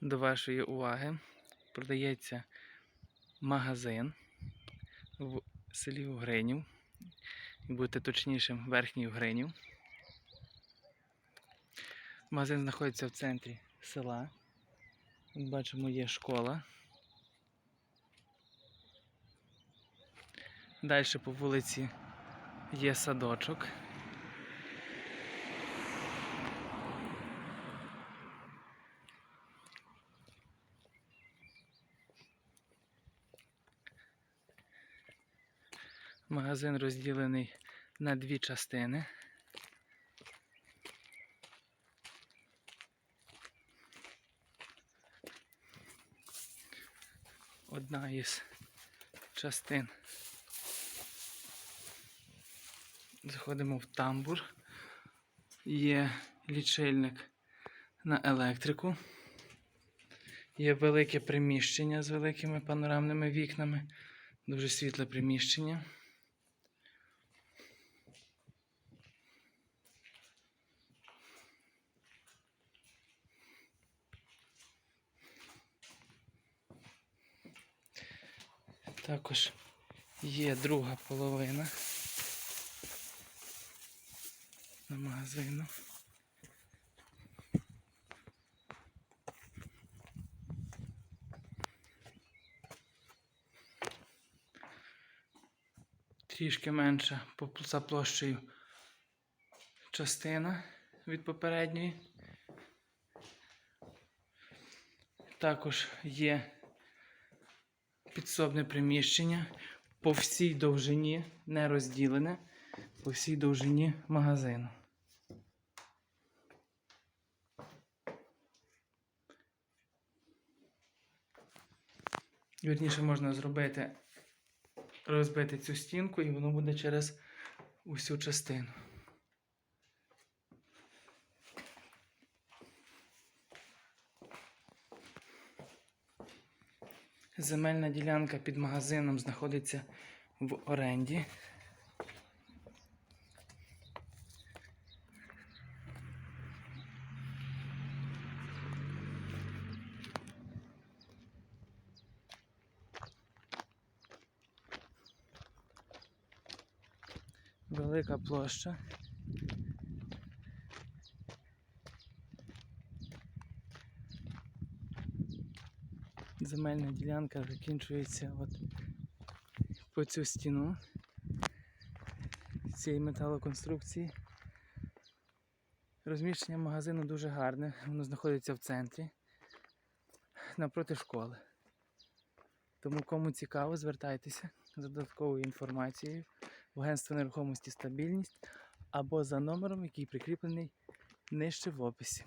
До вашої уваги продається магазин в селі Угринів. Бути точнішим, верхній Угринів. Магазин знаходиться в центрі села. Бачимо, є школа. Далі по вулиці є садочок. Магазин розділений на дві частини. Одна із частин. Заходимо в тамбур. Є лічильник на електрику. Є велике приміщення з великими панорамними вікнами. Дуже світле приміщення. Також є друга половина на магазину. Трішки менша за площею частина від попередньої. Також є підсобне приміщення по всій довжині, не розділене, по всій довжині магазину. Вірніше можна зробити, розбити цю стінку і воно буде через усю частину. Земельна ділянка під магазином знаходиться в оренді. Велика площа. Земельна ділянка закінчується от по цю стіну цієї металоконструкції. Розміщення магазину дуже гарне, воно знаходиться в центрі напроти школи. Тому кому цікаво, звертайтеся за додатковою інформацією в агентство нерухомості стабільність або за номером, який прикріплений нижче в описі.